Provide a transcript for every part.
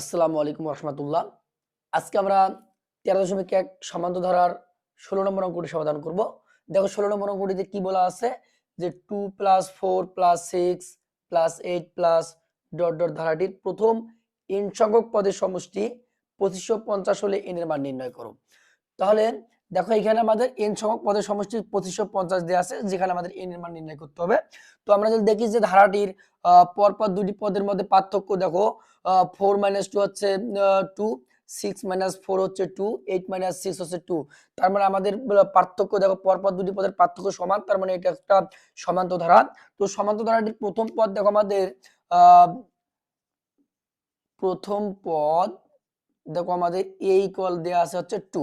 আসসালামু আলাইকুম রহমতুল্লাহ। আজকে আমরা তেরো দশমিক এক সামান্ত ধারার ষোলো নম্বর অঙ্কটি সমাধান করব। দেখো ষোলো নম্বর অঙ্কটিতে কি বলা আছে? যে two plus four plus six plus eight plus dot dot ধারাটির প্রথম এন সংখ্যক পদের সমষ্টি পঁচিশশো পঞ্চাশ হলে এনের মান নির্ণয় করো। তাহলে দেখো, এখানে আমাদের এন সংখ্যক পদের সমষ্টি পঁচিশশো পঞ্চাশ দেওয়া আছে, যেখানে আমাদের এন এর মান নির্ণয় করতে হবে। তো আমরা যদি দেখি যে ধারাটির পরপর দুটি পদের মধ্যে পার্থক্য, দেখো ফোর মাইনাস টু হচ্ছে টু সিক্স মাইনাস ফোর হচ্ছে টু এইট মাইনাস সিক্স হচ্ছে টু তার মানে আমাদের পার্থক্য, দেখো, পরপর দুটি পদের পার্থক্য সমান, তার মানে এটা একটা সমান্ত ধারা। তো সমান্ত ধারাটির প্রথম পদ, দেখো, আমাদের প্রথম পদ, দেখো, আমাদের এ ইকুয়াল দেওয়া আছে হচ্ছে টু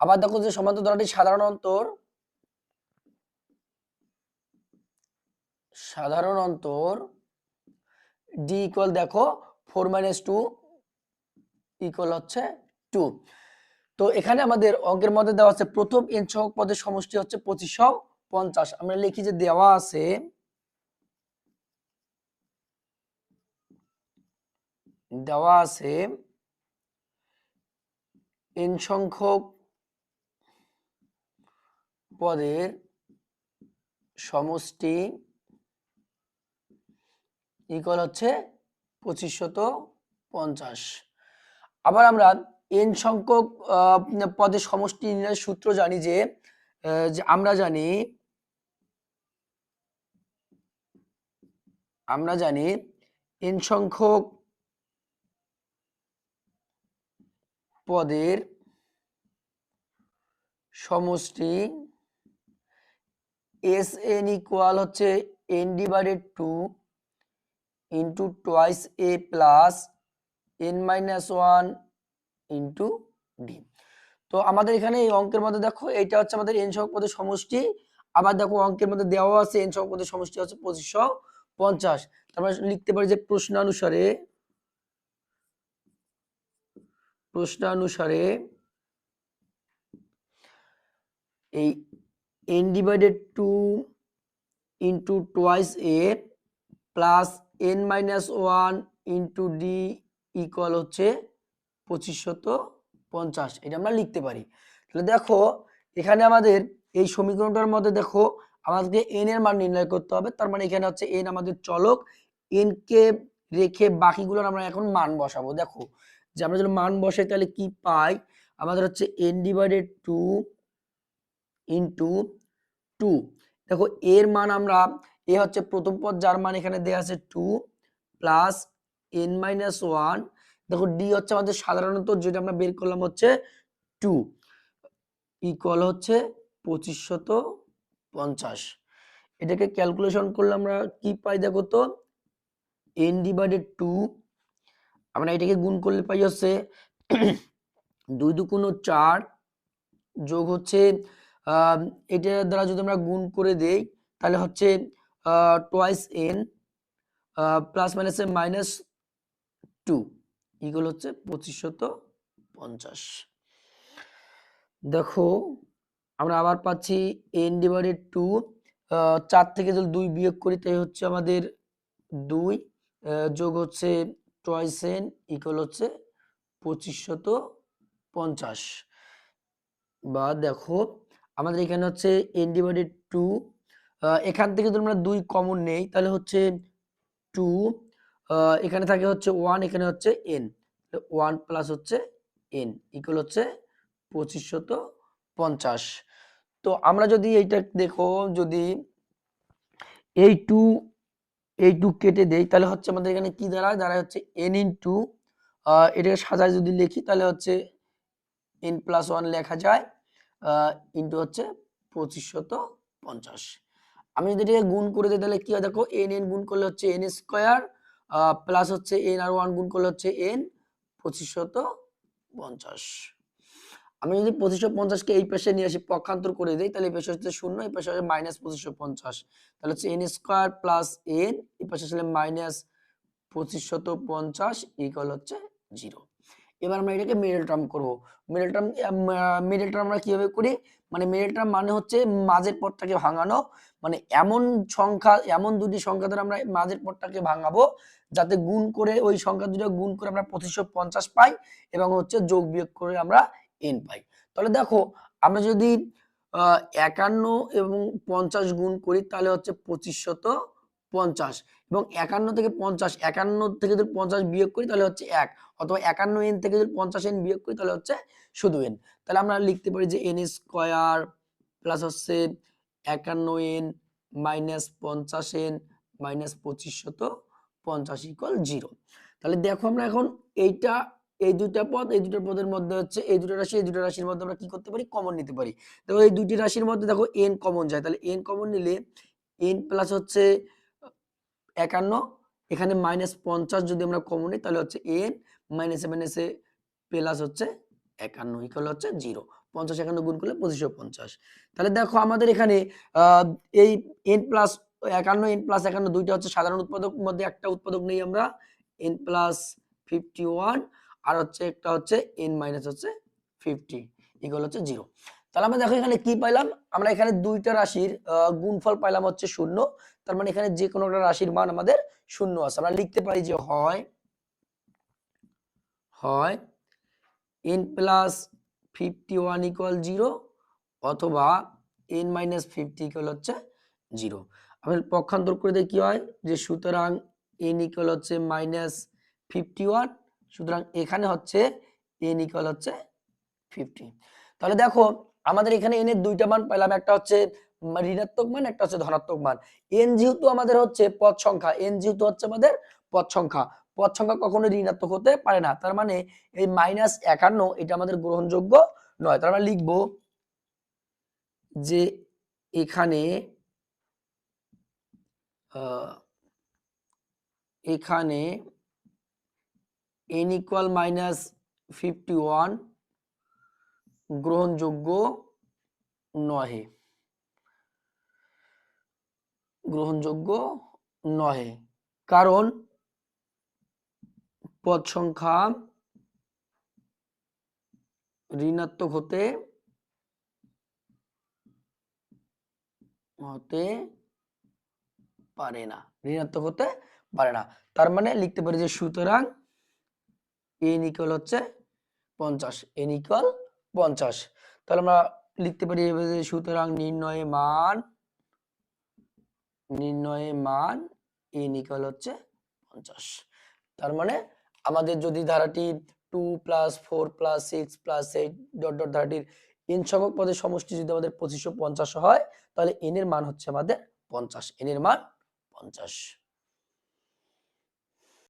আবার দেখো যে সমান্ত ধারাটির সাধারণ অন্তর সাধারণ অন্তর ডি ইকুয়াল দেখো ফোর মাইনাস টু ইকুয়াল হচ্ছে টু তো এখানে আমাদের অঙ্কের মধ্যে দেওয়া আছে, প্রথম এন সংখ্যক পদের সমষ্টি হচ্ছে পঁচিশশো পঞ্চাশ। আমরা লিখি যে দেওয়া আছে দেওয়া আছে এন সংখ্যক পদের সমষ্টি ইকুয়াল হচ্ছে পঁচিশশত পঞ্চাশ। আবার আমরা এন সংখ্যক পদের সমষ্টি নির্ণয়ের সূত্র জানি যে আমরা জানি আমরা জানি এন সংখ্যক পদের সমষ্টি এস এন ইকুয়াল হচ্ছে n divided two into twice a plus n minus one into d তো আমাদের এখানে এই অঙ্কের মধ্যে দেখো, এইটা হচ্ছে আমাদের এন সংখ্যক পদের সমষ্টি। আবার দেখো অঙ্কের মধ্যে দেওয়া আছে এন সংখ্যক পদের সমষ্টি হচ্ছে পঁচিশশো পঞ্চাশ। তারপরে লিখতে পারি যে প্রশ্নানুসারে প্রশ্নানুসারে এই n divided two into twice a plus n minus one into d equal হচ্ছে পঁচিশশত পঞ্চাশ। এটা আমরা লিখতে পারি। তাহলে দেখো, এখানে আমাদের এই সমীকরণটার মধ্যে দেখো, আমাদেরকে এন এর মান নির্ণয় করতে হবে। তার মানে এখানে হচ্ছে এন আমাদের চলক। এন কে রেখে বাকিগুলোর আমরা এখন মান বসাবো। দেখো, যে আমরা যদি মান বসাই তাহলে কি পাই? আমাদের হচ্ছে n divided two into two দেখো, এর মান আমরা, এ হচ্ছে প্রথম পদ, যার মান এখানে দেওয়া আছে two plus n minus one দেখো ডি হচ্ছে আমাদের সাধারণত যেটা আমরা বের করলাম হচ্ছে টু ইকুয়াল হচ্ছে পঁচিশশত পঞ্চাশ। এটাকে ক্যালকুলেশন করলে আমরা কি পাই দেখো তো? এন ডিভাইডেড টু আমরা এটাকে গুণ করলে পাই হচ্ছে দুই দুগুণ চার যোগ হচ্ছে এটার দ্বারা যদি আমরা গুণ করে দেই, তাহলে হচ্ছে টোয়াইস এন প্লাস মাইনাসে মাইনাস টু ইগুলো হচ্ছে পঁচিশশত পঞ্চাশ। দেখো, আমরা আবার পাচ্ছি এন ডিভাইডেড টু চার থেকে যদি দুই বিয়োগ করি, তাই হচ্ছে আমাদের দুই যোগ হচ্ছে টয়েস এন ইকুয়াল হচ্ছে পঁচিশশত পঞ্চাশ। বা দেখো আমাদের এখানে হচ্ছে এন ডিভাইডেড টু এখান থেকে আমরা দুই কমন নেই, তাহলে হচ্ছে টু এখানে থাকে হচ্ছে ওয়ান এখানে হচ্ছে এন ওয়ান প্লাস হচ্ছে এন ইকুয়াল হচ্ছে পঁচিশশত পঞ্চাশ। তো আমরা যদি এইটা দেখো, যদি এই টু এই টু কেটে দেই, তাহলে হচ্ছে আমাদের এখানে কি দাঁড়ায়? দাঁড়ায় হচ্ছে এন ইন টু এটাকে সাজায় যদি লিখি, তাহলে হচ্ছে এন প্লাস ওয়ান লেখা যায়। ইন্টু হচ্ছে পঁচিশশত পঞ্চাশ। আমি যদি এটাকে গুণ করে দিই, তাহলে কি হয়? দেখো এন এন গুণ করলে হচ্ছে এন স্কোয়ার প্লাস হচ্ছে এন আর ওয়ান গুণ করলে হচ্ছে এন পঁচিশশত পঞ্চাশ। আমি যদি পঁচিশশো পঞ্চাশকে এই পাশে নিয়ে আসি, পক্ষান্তর করে দিই, তাহলে এই পাশে হচ্ছে শূন্য, এই পাশে মাইনাস পঁচিশশো পঞ্চাশ। তাহলে হচ্ছে এন স্কোয়ার প্লাস এন এই পাশে আসলে মাইনাস পঁচিশশত পঞ্চাশ ইকুয়াল হচ্ছে জিরো এবার আমরা এটাকে মিডল টার্ম করব। মিডল টার্ম মিডল টার্ম আমরা কীভাবে করি? মানে মিডল টার্ম মানে হচ্ছে মাঝের পদটাকে ভাঙানো। মানে এমন সংখ্যা, এমন দুটি সংখ্যা ধরে আমরা মাঝের পদটাকে ভাঙাবো, যাতে গুণ করে ওই সংখ্যা দুটো গুণ করে আমরা পঁচিশশো পঞ্চাশ পাই এবং হচ্ছে যোগ বিয়োগ করে আমরা এন পাই। তাহলে দেখো, আমরা যদি একান্ন এবং পঞ্চাশ গুণ করি, তাহলে হচ্ছে পঁচিশশত পঞ্চাশ। এবং একান্ন থেকে পঞ্চাশ, একান্ন থেকে যদি পঞ্চাশ বিয়োগ করি তাহলে হচ্ছে এক, অথবা একান্ন এন থেকে যদি পঞ্চাশ এন বিয়োগ করি তাহলে হচ্ছে শুধু এন তাহলে আমরা লিখতে পারি যে এন স্কোয়ার প্লাস হচ্ছে একান্ন এন মাইনাস পঞ্চাশ এন মাইনাস পঁচিশশত পঞ্চাশ ইকুয়াল জিরো তাহলে দেখো আমরা এখন এইটা, এই দুইটা পদ, এই দুটো পদের মধ্যে হচ্ছে, এই দুটো রাশি, এই দুটো রাশির মধ্যে আমরা কি করতে পারি? কমন নিতে পারি। দেখো এই দুইটি রাশির মধ্যে দেখো এন কমন যায়। তাহলে এন কমন নিলে এন প্লাস হচ্ছে একান্ন, এখানে মাইনাস পঞ্চাশ যদি আমরা কমন নিই, তাহলে হচ্ছে এন মাইনাসে মাইনাসে প্লাস হচ্ছে একান্ন ইকুয়াল হচ্ছে জিরো পঞ্চাশ একান্ন গুণ করলে পঁচিশশো পঞ্চাশ। তাহলে দেখো আমাদের এখানে এই এন প্লাস একান্ন এন প্লাস একান্ন দুইটা হচ্ছে সাধারণ উৎপাদক মধ্যে একটা উৎপাদক নেই আমরা এন প্লাস ফিফটি ওয়ান আর হচ্ছে একটা হচ্ছে এন মাইনাস হচ্ছে ফিফটি ইকুয়াল হচ্ছে জিরো তাহলে আমরা দেখো এখানে কি পাইলাম? আমরা এখানে দুইটা রাশির গুণফল পাইলাম হচ্ছে শূন্য। তার মানে এখানে যে কোনো একটা রাশির মান আমাদের শূন্য আছে। আমরা লিখতে পারি যে হয় হয় n plus fifty one equal zero অথবা এন মাইনাস ফিফটি ইকুয়াল হচ্ছে জিরো আমি পক্ষান্তর করে দিয়ে কি হয় যে সুতরাং এন ইকুয়াল হচ্ছে মাইনাস ফিফটি ওয়ান সুতরাং এখানে হচ্ছে এন ইকুয়াল হচ্ছে ফিফটি তাহলে দেখো, আমাদের এখানে এনের দুইটা মান পেলাম একটা হচ্ছে ঋণাত্মক মান, একটা হচ্ছে ধনাত্মক মান। এন যেহেতু আমাদের হচ্ছে পদ সংখ্যা এন যেহেতু হচ্ছে আমাদের পদ সংখ্যা পদ সংখ্যা কখনো ঋণাত্মক হতে পারে না। তার মানে এই মাইনাস একান্ন, এটা আমাদের গ্রহণযোগ্য নয়। তার মানে লিখব যে এখানে এখানে n equal minus fifty one গ্রহণযোগ্য নহে গ্রহণযোগ্য নহে। কারণ পদ সংখ্যা ঋণাত্মক হতে হতে পারে না। ঋণাত্মক হতে পারে না। তার মানে লিখতে পারি যে সুতরাং এন ইকুয়াল হচ্ছে পঞ্চাশ এন ইকুয়াল পঞ্চাশ। তাহলে আমরা লিখতে পারি সুতরাং নির্ণয়ে মান নির্ণয়ে মান এন ইকুয়াল হচ্ছে পঞ্চাশ। তার মানে আমাদের যদি ধারাটি two plus four plus six plus eight dot dot ধারাটির n সংখ্যক পদের সমষ্টি যদি আমাদের পঁচিশশো পঞ্চাশ হয়, তাহলে এনের মান হচ্ছে আমাদের পঞ্চাশ। এনের মান পঞ্চাশ।